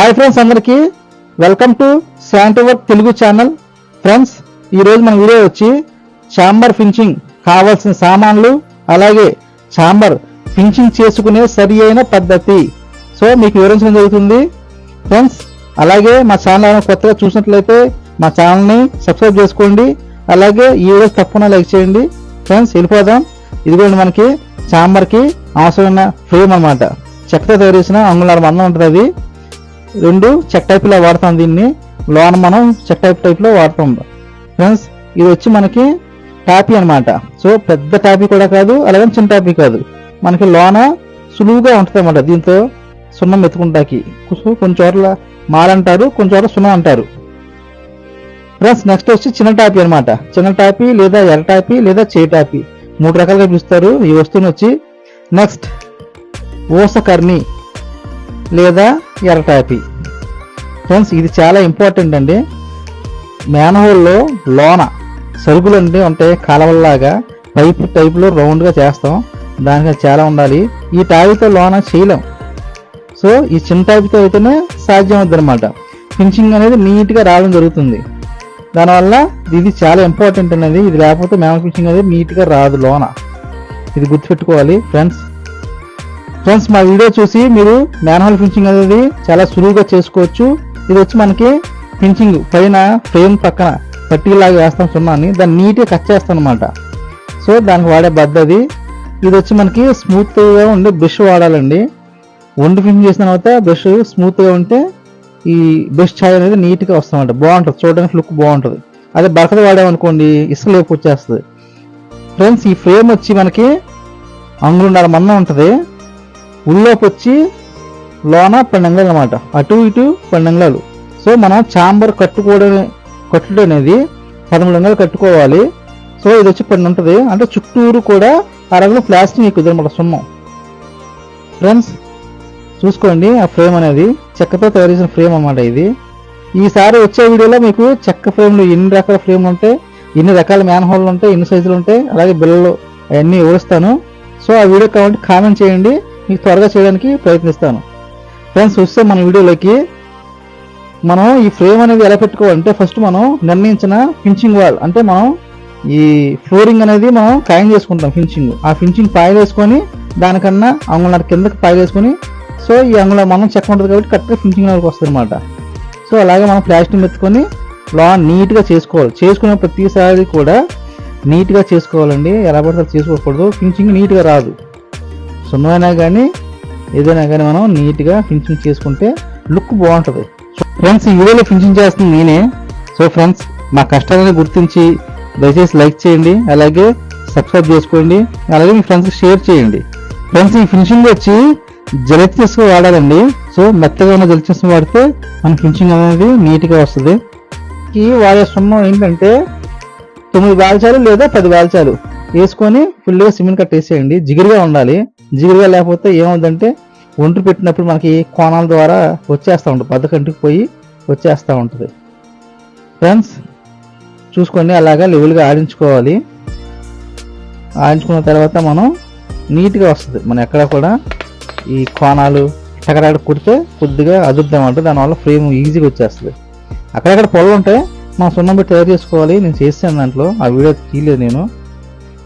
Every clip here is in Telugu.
హాయ్ ఫ్రెండ్స్ అందరికీ. వెల్కమ్ టు శాంటోవర్క్ తెలుగు ఛానల్. ఫ్రెండ్స్ ఈరోజు మన వీడియో వచ్చి చాంబర్ ఫినిషింగ్ కావాల్సిన సామాన్లు అలాగే చాంబర్ ఫినిషింగ్ చేసుకునే సరి అయిన పద్ధతి. సో మీకు వివరించడం జరుగుతుంది. ఫ్రెండ్స్ అలాగే మా ఛానల్ కొత్తగా చూసినట్లయితే మా ఛానల్ని సబ్స్క్రైబ్ చేసుకోండి. అలాగే ఈ వీడియో తప్పకుండా లైక్ చేయండి. ఫ్రెండ్స్ వెళ్ళిపోదాం. ఇదిగోండి మనకి చాంబర్కి అవసరమైన ఫ్రేమ్ అన్నమాట. చెక్కతో తయారు చేసిన అంగుళాల మందం ఉంటుంది అది. రెండు చెక్ టైప్లో వాడతాం దీన్ని. లోన మనం చెక్ టైప్ టైప్లో వాడతాం. ఫ్రెండ్స్ ఇది వచ్చి మనకి టాపీ అన్నమాట. సో పెద్ద టాపీ కూడా కాదు అలాగే చిన్న టాపీ కాదు. మనకి లోన సులువుగా ఉంటుంది అన్నమాట దీంతో సున్నం ఎత్తుకుంటాకి కొన్ని చోట్ల మాలంటారు కొన్ని చోట్ల సున్నం అంటారు. ఫ్రెండ్స్ నెక్స్ట్ వచ్చి చిన్న టాపీ అన్నమాట. చిన్న టాపీ లేదా ఎర్ర టాపీ లేదా చేయి టాపీ. మూడు రకాలుగా పిలుస్తారు. ఈ వస్తువుని వచ్చి నెక్స్ట్ ఓసకర్ణి లేదా ఎర్ర టాపీ ఫ్రెండ్స్ ఇది చాలా ఇంపార్టెంట్ అండి. మేనహోల్లో లోన సరుకులు అంటే ఉంటాయి కాలవల్లాగా. పైప్ టైప్లో రౌండ్గా చేస్తాం. దానికి చాలా ఉండాలి. ఈ టాపితో లోన చేయలేం. సో ఈ చిన్న టాపితో అయితేనే సాధ్యం అవుతుంది అనమాట ఫినిషింగ్ అనేది నీట్గా రావడం జరుగుతుంది. దానివల్ల ఇది చాలా ఇంపార్టెంట్ అనేది ఇది లేకపోతే మ్యాన్ ఫినిషింగ్ అనేది నీట్గా రాదు లోన. ఇది గుర్తుపెట్టుకోవాలి. ఫ్రెండ్స్ ఫ్రెండ్స్ మా వీడియో చూసి మీరు మ్యాన్హోల్ ఫినిషింగ్ అనేది చాలా సులువుగా చేసుకోవచ్చు. ఇది వచ్చి మనకి ఫినిషింగ్ పైన ఫ్రేమ్ పక్కన పట్టిలాగా వేస్తాం సున్నాన్ని దాన్ని నీట్గా కట్ చేస్తాం అనమాట సో దానికి వాడే బద్దది ఇది వచ్చి మనకి స్మూత్గా ఉండే బ్రష్ వాడాలండి. వండి ఫినిషింగ్ చేసిన తర్వాత బ్రష్ స్మూత్గా ఉంటే ఈ బ్రష్ ఛాయ్ అనేది నీట్గా వస్తుందన్నమాట బాగుంటుంది. చూడడానికి లుక్ బాగుంటుంది. అదే బరకత వాడామనుకోండి ఇసుక లేపు వచ్చేస్తుంది. ఫ్రెండ్స్ ఈ ఫ్రేమ్ వచ్చి మనకి అంగుళన్నర మందం ఉంటుంది. ఉల్లోకి వచ్చి లోన పన్నెండు అనమాట అటు ఇటు పన్నెండు సో మనం చాంబర్ కట్టుకోవడం కట్టుడు అనేది పదమూడు అంగలు కట్టుకోవాలి. సో ఇది వచ్చి పన్నెండు ఉంటుంది. అంటే చుట్టూరు కూడా అరగలు ప్లాస్టిక్ ఎక్కుతుంది అనమాట సున్నం ఫ్రెండ్స్ చూసుకోండి ఆ ఫ్రేమ్ అనేది. చెక్కతో తయారు చేసిన ఫ్రేమ్ అన్నమాట ఇది. ఈసారి వచ్చే వీడియోలో మీకు చెక్క ఫ్రేమ్లు ఎన్ని రకాల ఫ్రేమ్లు ఉంటాయి ఎన్ని రకాల మ్యాన్ హోల్లు ఉంటాయి ఎన్ని సైజులు ఉంటాయి అలాగే బిల్లలు అవన్నీ వివరిస్తాను. సో ఆ వీడియో కావాలంటే కామెంట్ చేయండి. మీకు త్వరగా చేయడానికి ప్రయత్నిస్తాను. ఫ్రెండ్స్ వస్తే మన వీడియోలోకి మనం ఈ ఫ్రేమ్ అనేది ఎలా పెట్టుకోవాలంటే ఫస్ట్ మనం నిర్ణయించిన ఫినిషింగ్ వాల్ అంటే మనం ఈ ఫ్లోరింగ్ అనేది మనం ఖాయం చేసుకుంటాం ఫినిషింగ్ ఆ ఫినిషింగ్ పాయలు వేసుకొని దానికన్నా అంగుళన్నర కిందకి పాయలు వేసుకొని సో ఈ అంగుళ మనం చెక్క ఉంటుంది కాబట్టి కరెక్ట్గా ఫినిషింగ్ వరకు వస్తుంది అనమాట సో అలాగే మనం ప్లాస్టిక్ ఎత్తుకొని లా నీట్గా చేసుకోవాలి. చేసుకునే ప్రతిసారి కూడా నీట్గా చేసుకోవాలండి. ఎలా పడితే చేసుకోకూడదు. ఫినిషింగ్ నీట్గా రాదు. సున్నమైనా కానీ ఏదైనా కానీ మనం నీట్గా ఫినిషింగ్ చేసుకుంటే లుక్ బాగుంటుంది. ఫ్రెండ్స్ ఈ వీడియోలో ఫినిషింగ్ చేస్తుంది నేనే. సో ఫ్రెండ్స్ మా కష్టాలను గుర్తించి దయచేసి లైక్ చేయండి అలాగే సబ్స్క్రైబ్ చేసుకోండి అలాగే మీ ఫ్రెండ్స్కి షేర్ చేయండి. ఫ్రెండ్స్ ఈ ఫినిషింగ్ వచ్చి జలెత్తిస్ వాడాలండి. సో మెత్తగా ఉన్న జలెత్తిస్ వాడితే మన ఫినిషింగ్ అనేది నీట్గా వస్తుంది. ఈ వాడే సున్నం ఏంటంటే తొమ్మిది బాల్చాలు లేదా పది బాల్చాలు వేసుకొని ఫుల్గా సిమెంట్ కట్టేసేయండి జిగురుగా ఉండాలి. జిగురుగా లేకపోతే ఏమవుతుందంటే ఒంటు పెట్టినప్పుడు మనకి కోణాల ద్వారా వచ్చేస్తూ ఉంటుంది. పద్ద కంటికి పోయి వచ్చేస్తూ ఉంటుంది. ఫ్రెండ్స్ చూసుకోండి అలాగా లెవెల్గా ఆడించుకోవాలి. ఆడించుకున్న తర్వాత మనం నీట్గా వస్తుంది. మనం ఎక్కడ కూడా ఈ కోణాలు ఎక్కడక్కడ కుడితే కొద్దిగా అదుద్దామంటే దానివల్ల ఫ్రేమ్ ఈజీగా వచ్చేస్తుంది. అక్కడక్కడ పొలం ఉంటాయి మనం సున్నం పెట్టి తయారు చేసుకోవాలి. నేను చేస్తాను దాంట్లో. ఆ వీడియో తీయలేదు నేను.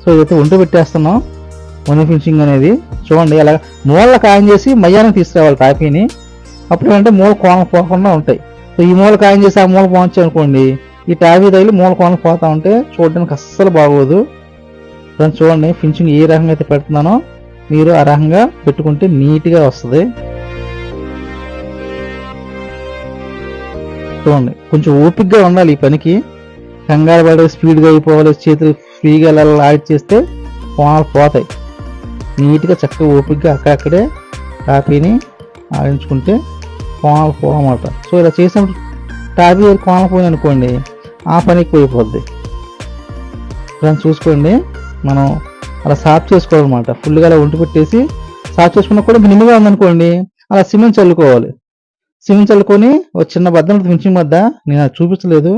సో ఇదైతే ఒంటి పెట్టేస్తున్నాం. వన్ ఫినిషింగ్ అనేది చూడండి అలా మూల కాయం చేసి మయ్యానికి తీసుకురావాలి కాఫీని. అప్పుడు ఏంటంటే మూల కోన పోకుండా ఉంటాయి. సో ఈ మూల కాయం చేసి ఆ మూల పోవచ్చు అనుకోండి ఈ టాఫీ తగిలి మూల కోన పోతా ఉంటే చూడడానికి అస్సలు బాగోదు. ఫ్రెండ్స్ చూడండి ఫినిషింగ్ ఏ రకంగా అయితే పెడుతున్నానో మీరు ఆ రకంగా పెట్టుకుంటే నీట్గా వస్తుంది. చూడండి కొంచెం ఓపిక్గా ఉండాలి ఈ పనికి. కంగారు పడే స్పీడ్గా అయిపోవాలి చేతులు ఫ్రీగా ఇలా ఆడి చేస్తే కోణాలు పోతాయి. నీట్గా చక్కగా ఓపిక్గా అక్కడక్కడే టాపీని ఆడించుకుంటే కోణాలు పోవన్నమాట సో ఇలా చేసినప్పుడు టాపీ కోణాలు పోయింది అనుకోండి ఆ పనికి పోయిపోద్ది ఫ్రెండ్స్ చూసుకోండి మనం అలా సాఫ్ చేసుకోవాలన్నమాట. ఫుల్గా అలా ఒంటి పెట్టేసి సాఫ్ చేసుకున్నా కూడా మినిమగా ఉందనుకోండి అలా సిమెంట్ చల్లుకోవాలి. సిమెంట్ చల్లుకొని ఒక చిన్న బద్ద ఫినిషింగ్ బద్ద నేను అది చూపించలేదు.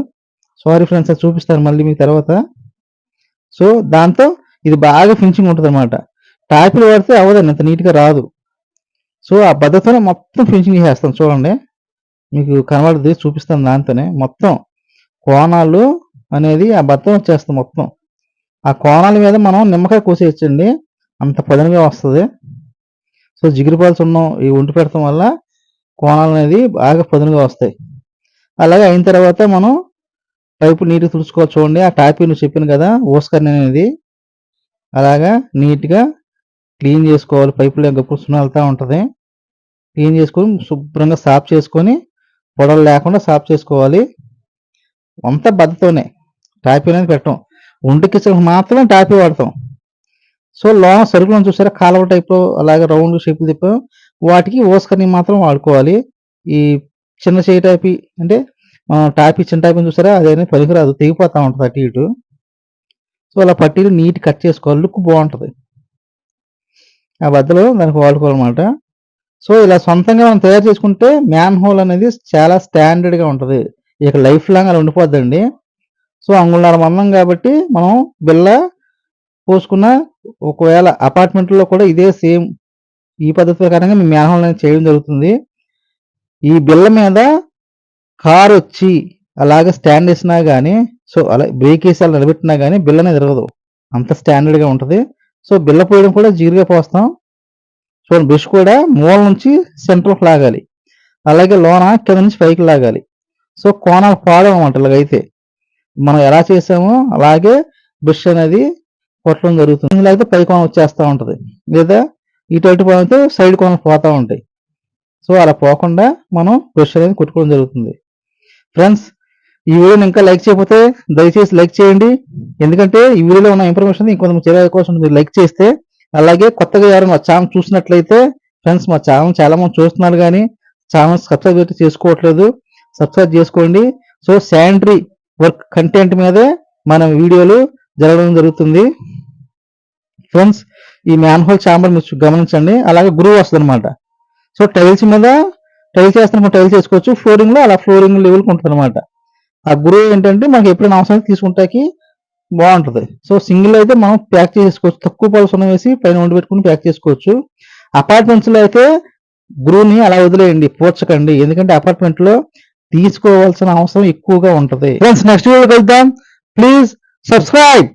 సారీ ఫ్రెండ్స్ అది చూపిస్తాను మళ్ళీ మీకు తర్వాత. సో దాంతో ఇది బాగా ఫినిషింగ్ ఉంటుంది అనమాట టాపిల్ వాడితే అవ్వదండి అంత నీట్గా రాదు. సో ఆ పద్ధతిలో మొత్తం ఫినిషింగ్ చేసేస్తాం. చూడండి. మీకు కనబడుతుంది చూపిస్తాను దాంతోనే. మొత్తం కోణాలు అనేది ఆ బద్దం వచ్చేస్తాం మొత్తం. ఆ కోణాల మీద మనం నిమ్మకాయ కోసేయచ్చండి. అంత పదనగా వస్తుంది. సో జిగురుపాలు ఉన్నాం ఈ ఒంటి పెడతాం వల్ల కోణాలు అనేది బాగా పదునుగా వస్తాయి. అలాగే అయిన తర్వాత మనం పైపు నీట్గా తుడుచుకోవాలి. చూడండి ఆ టాపీ నువ్వు చెప్పాను కదా ఓస్కర్ అనేది. అలాగా నీట్గా క్లీన్ చేసుకోవాలి. పైపు గప్పుడు సున్నం వెళ్తూ ఉంటుంది. క్లీన్ చేసుకొని శుభ్రంగా సాఫ్ చేసుకొని పొడలు లేకుండా సాఫ్ చేసుకోవాలి. అంతా బద్దతోనే టాపీ అనేది పెట్టడం ఒంటి కిచెన్ మాత్రమే టాపీ వాడతాం. సో లోన సరుకులను చూసారా? కాలువ టైప్లో అలాగే రౌండ్ షేపులు తిప్పాం. వాటికి ఓస్కర్ని మాత్రం వాడుకోవాలి. ఈ చిన్న చేయి టాపీ అంటే టాపీ చిన్న టాపీ చూసారా? అదే పనికిరాదు. తెగిపోతూ ఉంటుంది అటు ఇటు. సో అలా పట్టీలు నీట్ కట్ చేసుకోవాలి. లుక్ బాగుంటుంది. ఆ బద్దలు దానికి వాడుకోవాలన్నమాట సో ఇలా సొంతంగా మనం తయారు చేసుకుంటే మ్యాన్ హోల్ అనేది చాలా స్టాండర్డ్గా ఉంటుంది. ఇక లైఫ్ లాంగ్ అలా ఉండిపోద్దండి. సో అంగుళాల మందం కాబట్టి మనం బిల్ల పోసుకున్న ఒకవేళ అపార్ట్మెంట్లో కూడా ఇదే సేమ్ ఈ పద్ధతి ప్రకారంగా మేము మ్యాన్ హోల్ అనేది చేయడం జరుగుతుంది. ఈ బిల్ల మీద కార్ వచ్చి అలాగే స్టాండ్ వేసినా కానీ సో అలా బ్రేక్ వేసి అలా నిలబెట్టినా కానీ బిల్ అనేది తిరగదు అంత స్టాండర్డ్గా ఉంటుంది. సో బిల్ల పోయడం కూడా జీరుగా పోస్తాం. చూడండి బ్రష్ కూడా మూల నుంచి సెంటర్కి లాగాలి. అలాగే లోన కింద నుంచి పైకి లాగాలి. సో కోణాలు పాడం అనమాట ఇలాగైతే. మనం ఎలా చేసామో అలాగే బ్రష్ అనేది కొట్టడం జరుగుతుంది. లేకపోతే పై కోణం వచ్చేస్తూ ఉంటుంది. లేదా ఇటు అటు పోతే సైడ్ కోణాలు పోతా ఉంటాయి. సో అలా పోకుండా మనం బ్రష్ అనేది కొట్టుకోవడం జరుగుతుంది. ఫ్రెండ్స్ ఈ వీడియోని ఇంకా లైక్ చేయకపోతే దయచేసి లైక్ చేయండి. ఎందుకంటే ఈ వీడియోలో ఉన్న ఇన్ఫర్మేషన్ ఇంకొంచెం తెలియదు కోసం మీరు లైక్ చేస్తే అలాగే కొత్తగా ఎవరైనా మా ఛానల్ చూసినట్లయితే ఫ్రెండ్స్ మా ఛానల్ చాలా మంది చూస్తున్నారు కానీ ఛానల్ సబ్స్క్రైబ్ అయితే చేసుకోవట్లేదు. సబ్స్క్రైబ్ చేసుకోండి. సో శానిటరీ వర్క్ కంటెంట్ మీదే మన వీడియోలు జరగడం జరుగుతుంది. ఫ్రెండ్స్ ఈ మ్యాన్ హోల్ మీరు గమనించండి. అలాగే గురువు వస్తుంది అనమాట సో టైల్స్ మీద టైల్స్ వేస్తున్నప్పుడు టైల్స్ వేసుకోవచ్చు ఫ్లోరింగ్లో అలా ఫ్లోరింగ్ లెవెల్ ఉంటుంది అనమాట ఆ గురువు ఏంటంటే మనకి ఎప్పుడైనా అవసరం తీసుకుంటాకి బాగుంటది. సో సింగిల్ అయితే మనం ప్యాక్ చేసుకోవచ్చు. తక్కువ పాలు ఉన్న వేసి పైన వండి పెట్టుకుని ప్యాక్ చేసుకోవచ్చు. అపార్ట్మెంట్స్లో అయితే గురువుని అలా వదిలేయండి. పోర్చకండి. ఎందుకంటే అపార్ట్మెంట్లో తీసుకోవాల్సిన అవసరం ఎక్కువగా ఉంటది. ఫ్రెండ్స్ నెక్స్ట్ వీడియో కలుద్దాం. Please subscribe